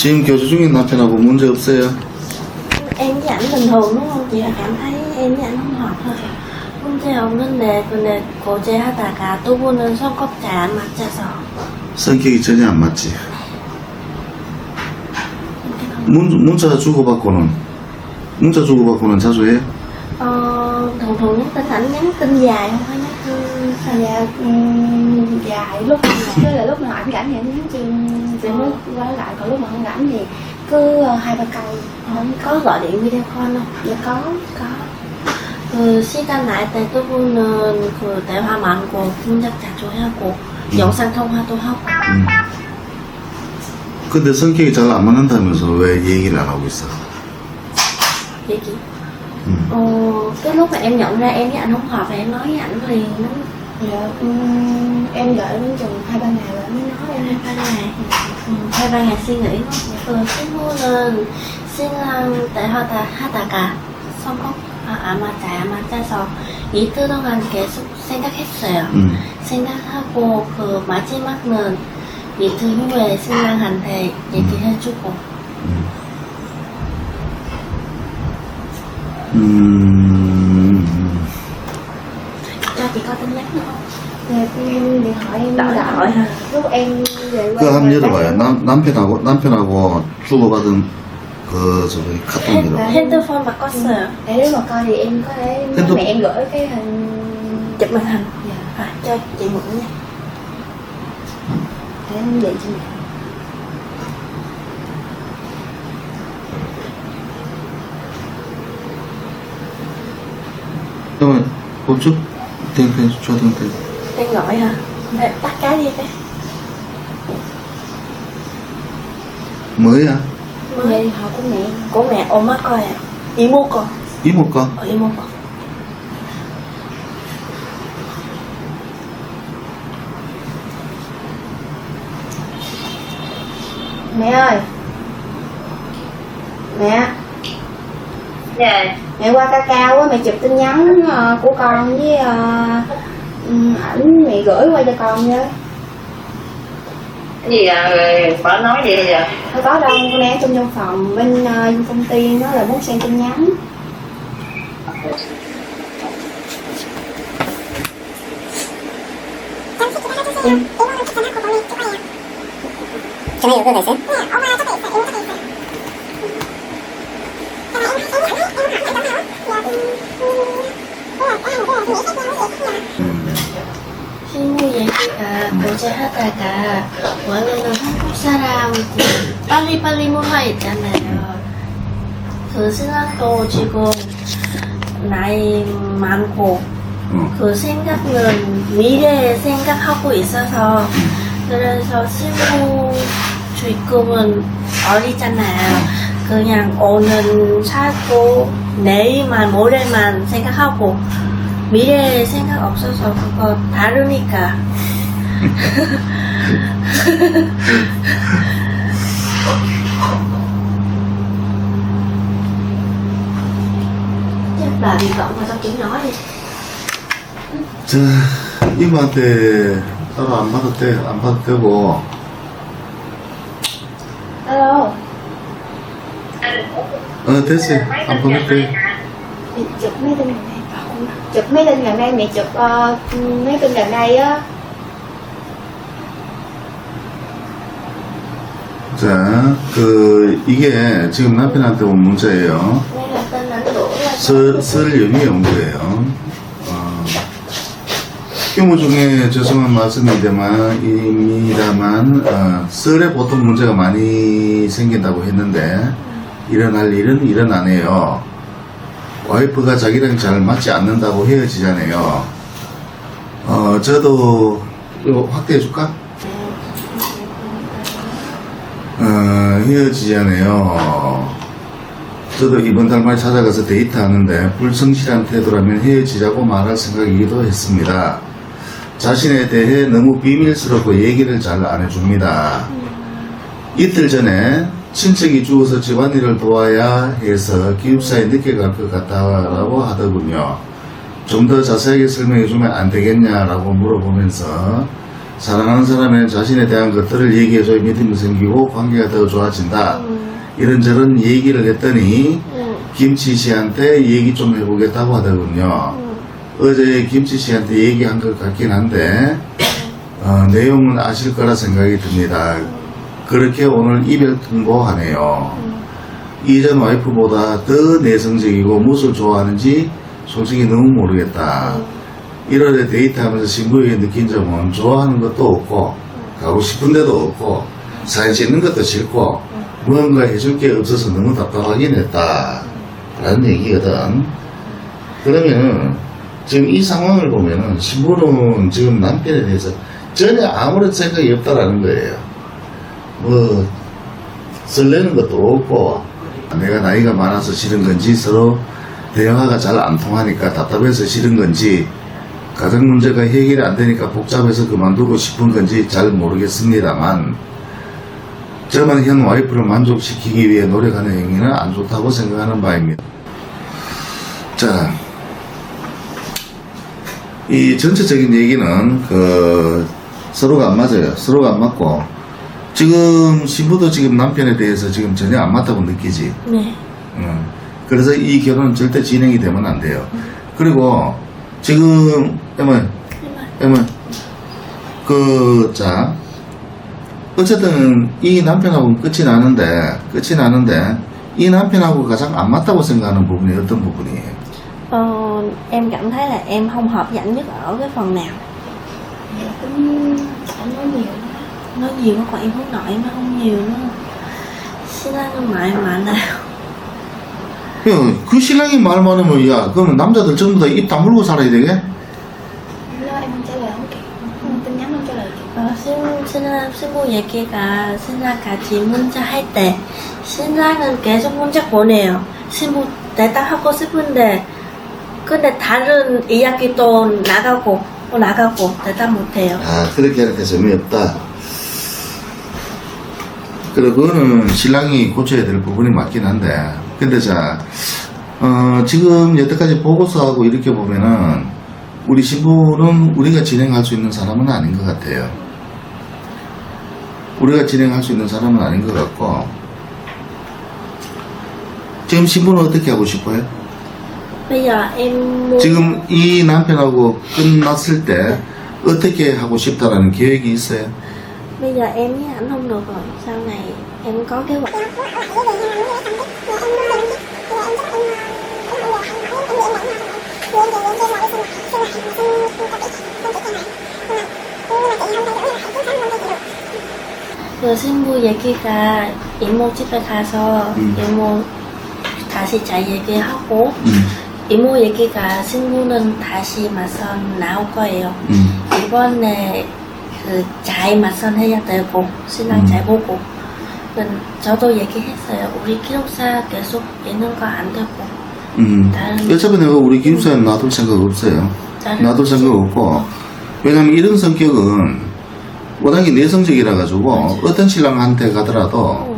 지금 교제 중인 남편하고 문제 없어요? em với ảnh bình thường đúng không chị cảm thấy em với ảnh không hợp thôi 문제 없는데 근데 고제하다가 두 분은 손꼽 잘안 맞아서 성격이 전혀 안 맞지. 문, 문자 주고받고는 문자 주고받고는 자주 해요? ờ, thường thường nhắn tin ảnh nhắn tin dài không phải nhắn tin sao dạ ừm, dài lúc nào với là lúc nào ảnh rảnh thì ảnh nhắn tin thì mới quay lại còn lúc mà không rảnh thì cứ ờ, hai ba câu không có gọi điện video call không dạ có có 그 시간 날 때 두 분은 그 대화 많고 문자 자주 하고 영상 통화도 하고 음. 근데 성격이 잘 안 맞는다면서 왜 얘기를 안 하고 있어? 얘기 음. ờ, cái lúc mà em nhận ra em với anh không hợp thì em nói với ảnh liền nó dạ ừm, em đợi đến chừng hai ba ngày rồi mới nói em hai ba ngày 음, hai ba ngày suy nghĩ 그 친구는 신랑 대화다 하다가 성격 아, 안 맞아 안 맞아서 이틀 동안 계속 생각했어요 음. 생각하고 그 마지막은 이틀 후에 신랑한테 얘기해주고 음. 음. cho chị có tin nhắn nữa không? dạ em điện thoại em Đợi đợi hỏi hả? lúc em về 그거 한번 열어봐요. 남, 남편하고, 남편하고 주고받은 그, 저기, 카톡이라고. 핸드폰 바꿨어요 để nếu mà coi thì em có thể Thế nói tôi- mẹ em gửi cái hình chụp màn hình dạ à, cho chị mượn nha để em điện cho mẹ 그러면, 멈춰? 땡, 땡, 줘, 땡, 땡. đang gọi hả Để tắt cái đi cái 뭐야? về điện thoại của mẹ của mẹ ôm mắt coi à 이모 거 이모 거? 어, 이모 거 mẹ ơi mẹ dạ. mẹ qua cao á mẹ chụp tin nhắn uh, của con với uh, ảnh mẹ gửi qua cho con với. Cái gì à, nói gì bây giờ không có đâu con đang trong trong phòng bên uh, công ty nó là muốn xem tin nhắn. Cho mấy đứa cơ này xem 친구 얘기가 고제하다가 원래는 한국 사람 그 빨리빨리 문화 있잖아요 그 신랑도 지금 나이 많고 어. 그 생각은 미래 생각하고 있어서 그래서 신부 주입금은 어리잖아요. 그냥 오늘 사고 내일만 모레만 생각하고 미래 생각 없어서 그거 다르니까 bà bị cộng nói đi 자, 이모한테 따로 안 받아도 돼, 안 받아도 되고, alo 어, 됐어요. 안 돼. Mẹ chụp mấy tin chụp mấy tin gần đây mẹ chụp ờ, mấy tin gần đây á 자, 그, 이게 지금 남편한테 온 là 설, 설 연휴에 온 거예요. 어, 휴무 중에 죄송한 말씀입니다만, 입니다만, 어, 설에 보통 문제가 많이 생긴다고 했는데, 일어날 일은 일어나네요. 와이프가 자기랑 잘 맞지 않는다고 헤어지잖아요. 어, 저도, 이거 확대해 줄까? 어, 헤어지잖아요. 저도 이번 달 말 찾아가서 데이트하는데 불성실한 태도라면 헤어지자고 말할 생각이기도 했습니다. 자신에 대해 너무 비밀스럽고 얘기를 잘 안 해줍니다. 이틀 전에 친척이 죽어서 집안일을 도와야 해서 기숙사에 늦게 갈 것 같다라고 하더군요. 좀 더 자세하게 설명해 주면 안 되겠냐라고 물어보면서 사랑하는 사람의 자신에 대한 것들을 얘기해줘야 믿음이 생기고 관계가 더 좋아진다. ừ. 이런저런 얘기를 했더니 Ừ. 김치 씨한테 얘기 좀 해보겠다고 하더군요. Ừ. 어제 김치 씨한테 얘기한 것 같긴 한데 어, 내용은 아실 거라 생각이 듭니다. 그렇게 오늘 이별 통보하네요. 이전 와이프보다 더 내성적이고 무엇을 좋아하는지 솔직히 너무 모르겠다. 1월에 데이트하면서 신부에게 느낀 점은 좋아하는 것도 없고 가고 싶은 데도 없고 사진 찍는 것도 싫고 무언가 해줄 게 없어서 너무 답답하긴 했다. 라는 얘기거든. 그러면 지금 이 상황을 보면은 신부는 지금 남편에 대해서 전혀 아무런 생각이 없다라는 거예요. 뭐 설레는 것도 없고 내가 나이가 많아서 싫은 건지 서로 대화가 잘 안 통하니까 답답해서 싫은 건지 가정 문제가 해결이 안 되니까 복잡해서 그만두고 싶은 건지 잘 모르겠습니다만 저만 현 와이프를 만족시키기 위해 노력하는 행위는 안 좋다고 생각하는 바입니다. 자, 이 전체적인 얘기는 그 서로가 안 맞아요. 서로가 안 맞고 지금 신부도 지금 남편에 대해서 지금 전혀 안 맞다고 느끼지. 네. 음, 그래서 이 결혼은 절대 진행이 되면 안 돼요. 그리고 지금 에먼 에먼 그자 어쨌든 이 남편하고 끝이 나는데 끝이 나는데 이 남편하고 가장 안 맞다고 생각하는 부분이 어떤 부분이에요? Ờ, em cảm thấy là em không hợp dẫn nhất ở cái phần nào Dạ cũng không nói nhiều Nói nhiều quá còn em hướng nội nói không nhiều nữa 신랑은 말 많아요. 야, 그 신랑이 말 많으면 야 그러면 남자들 전부 다 입 다물고 살아야 되게? Không tin nhắn không trả lời kịp 어, 신, 신랑 친구 얘기가 신랑 같이 문자 할 때 신랑은 계속 문자 보내요. 신부 대답하고 싶은데 근데 다른 이야기 또 나가고 또 나가고 대답 못해요. 아 그렇게 하니까 재미없다 그래 그거는 신랑이 고쳐야 될 부분이 맞긴 한데 근데 자 어, 지금 여태까지 보고서하고 이렇게 보면은 우리 신부는 우리가 진행할 수 있는 사람은 아닌 것 같아요 우리가 진행할 수 있는 사람은 아닌 것 같고 지금 신부는 어떻게 하고 싶어요? bây giờ em muốn 지금 이 남편하고 끝났을 때 어떻게 하고 싶다라는 계획이 있어요? Bây giờ em với ảnh không được rồi. Sau này em có kế hoạch. 그 친구 얘기가 이모 집에 가서 음. 이모 다시 잘 얘기하고 음, 이모 얘기가 친구는 다시 맞선 나올 거예요. 음. 이번에 그 잘 맞선 해야 되고 신랑 음. 잘 보고 그 저도 얘기했어요. 우리 기록사 계속 있는 거 안 되고 음. 다른- 어차피 내가 우리 기숙사에 놔둘 생각 없어요. 다른 놔둘 생각 없고, 왜냐면 이런 성격은 워낙에 내성적이라 가지고 어떤 신랑한테 가더라도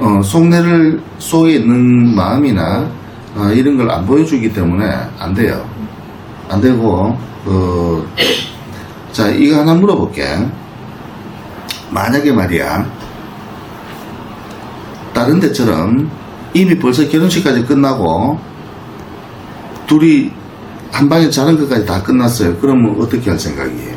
응. 어, 속내를 속에 있는 마음이나 어, 이런 걸 안 보여주기 때문에 안 돼요. 안 되고 그, 자 이거 하나 물어볼게. 만약에 말이야 다른 데처럼 이미 벌써 결혼식까지 끝나고 둘이 한 방에 자는 것까지 다 끝났어요. 그러면 어떻게 할 생각이에요?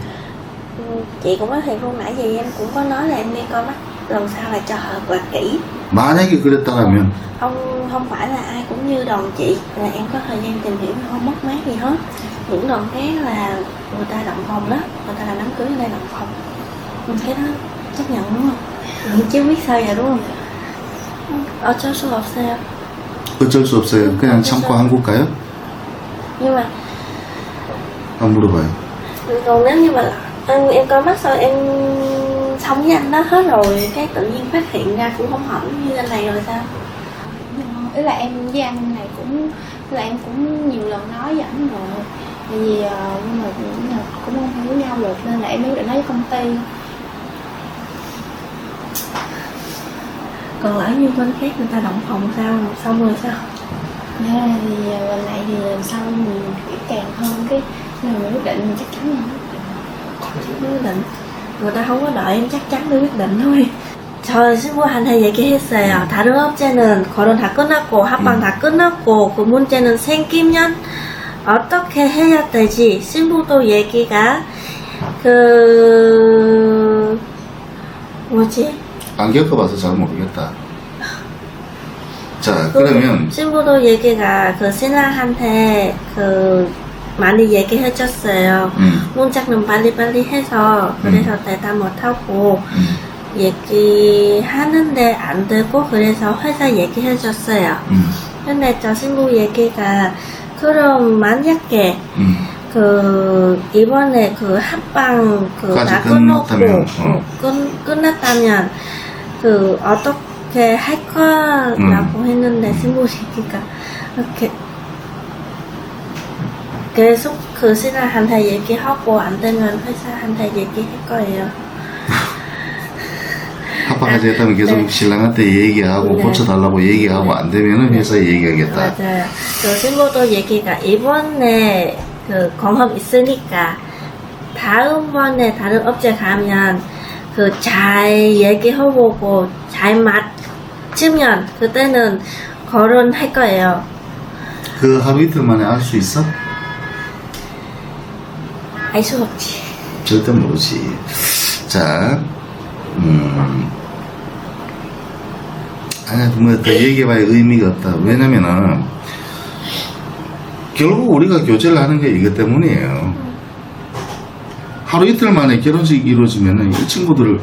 Ừ, chị cũng nói thiệt luôn nãy giờ em cũng có nói là em đi coi mắt lần sau là cho hợp là kỹ 만약에 그랬다면 không không phải là ai cũng như đoàn chị là em có thời gian tìm hiểu không mất mát gì hết những đoạn thế là người ta động phòng đó người ta làm đám cưới ở đây động phòng mình thấy đó chấp nhận đúng không? Mình chứ biết sao vậy đúng không? Ở chỗ số học sao? Ở trên số học sao? Cái hàng trăm qua Hàn cái nhưng mà không được vậy? còn nếu như mà em, em coi mắt sao em sống với anh đó hết rồi cái tự nhiên phát hiện ra cũng không hỏng như anh này rồi sao? Ý là em với anh này cũng là em cũng nhiều lần nói với ảnh rồi tại vì ờ, nhưng mà cũng, là cũng không hiểu nhau được nên là em mới định nói với công ty còn lỡ như bên khác người ta động phòng sao xong rồi sao Nên là thì ờ, lần này thì lần sau mình kỹ càng hơn cái nên mình quyết định mình chắc chắn là quyết định người ta không có đợi em chắc chắn mới quyết định thôi 저 친구한테 얘기했어요. 다른 업체는 거론 다 끝났고 합방 다 끝났고 그 문제는 생기면 어떻게 해야 되지? 신부도 얘기가 그 뭐지? 안 겪어봐서 잘 모르겠다. 자, 그 그러면 신부도 얘기가 그 신랑한테 그 많이 얘기해줬어요. 음, 문짝는 빨리빨리 해서 그래서 대답 못하고 음, 얘기하는데 안 되고 그래서 회사 얘기해줬어요. 음, 근데 저 친구 얘기가 그럼 만약에 음. 그 이번에 그 합방 그다 끝났고 끝났다면, 어. 어, 끝 끝났다면 그 어떻게 할 거라고 음. 했는데 친구 얘기가 이렇게 계속 그 신랑한테 얘기하고 안 되면 회사한테 얘기할 거예요. 합방까지 했다면 계속 네. 신랑한테 얘기하고 네. 고쳐달라고 얘기하고 안 되면은 회사에 얘기하겠다. 맞아요. 그 친구도 얘기가 이번에 그 경험 있으니까 다음번에 다른 업체 가면 그 잘 얘기해보고 잘 맞추면 그때는 결혼할 거예요. 그 하루 이틀 만에 알 수 있어? 알 수 없지. 절대 모르지. 자, 음. 아니야, 뭐더 얘기해봐야 의미가 없다. 왜냐면은, 결국 우리가 교제를 하는 게 이것 때문이에요. 하루 이틀 만에 결혼식이 이루어지면은 이 친구들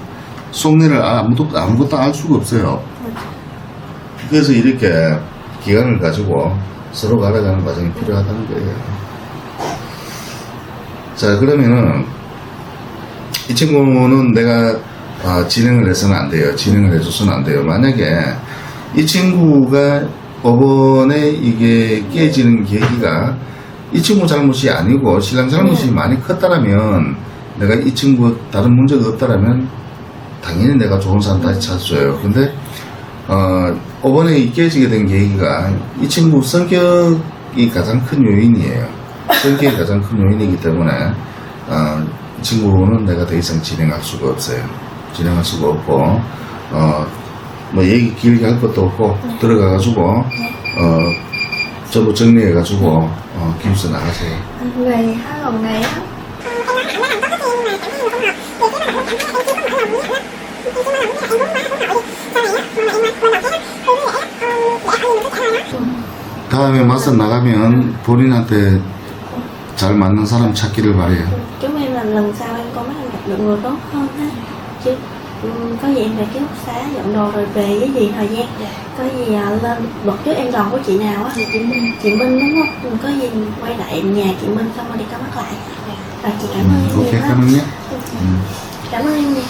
속내를 아무도, 아무것도 알 수가 없어요. 그래서 이렇게 기간을 가지고 서로 알아가는 과정이 필요하다는 거예요. 자, 그러면은, 이 친구는 내가 아, 진행을 해서는 안 돼요. 진행을 해줘서는 안 돼요. 만약에 이 친구가 법원에 이게 깨지는 계기가 이 친구 잘못이 아니고 신랑 잘못이 많이 컸다라면 내가 이 친구 다른 문제가 없다라면 당연히 내가 좋은 사람 다시 찾아줘요. 근데 어, 법원에 이 깨지게 된 계기가 이 친구 성격이 가장 큰 요인이에요. 성격이 가장 큰 요인이기 때문에 어, 이 친구는 내가 더 이상 진행할 수가 없어요. 진행할 수가 없고 어, 뭐 얘기 길게 할 것도 없고 들어가가지고 어, 전부 정리해가지고 어, 기숙사 나가세요. Hai lần này á, 다음에 맞서 나가면 본인한테 잘 맞는 사람 찾기를 바래요. chúc em là lần sau em có được người. Chứ ừ, có gì em về ký túc xá dọn đồ rồi về với gì thời gian. Có gì à, lên bật trước em còn của chị nào á? Chị Minh. Chị Minh đúng không? Ừ, có gì quay lại nhà chị Minh xong rồi đi có mắt lại. Rồi chị cảm ơn em Ok, nhiều ha cảm ơn nhé. cảm ơn em nhiều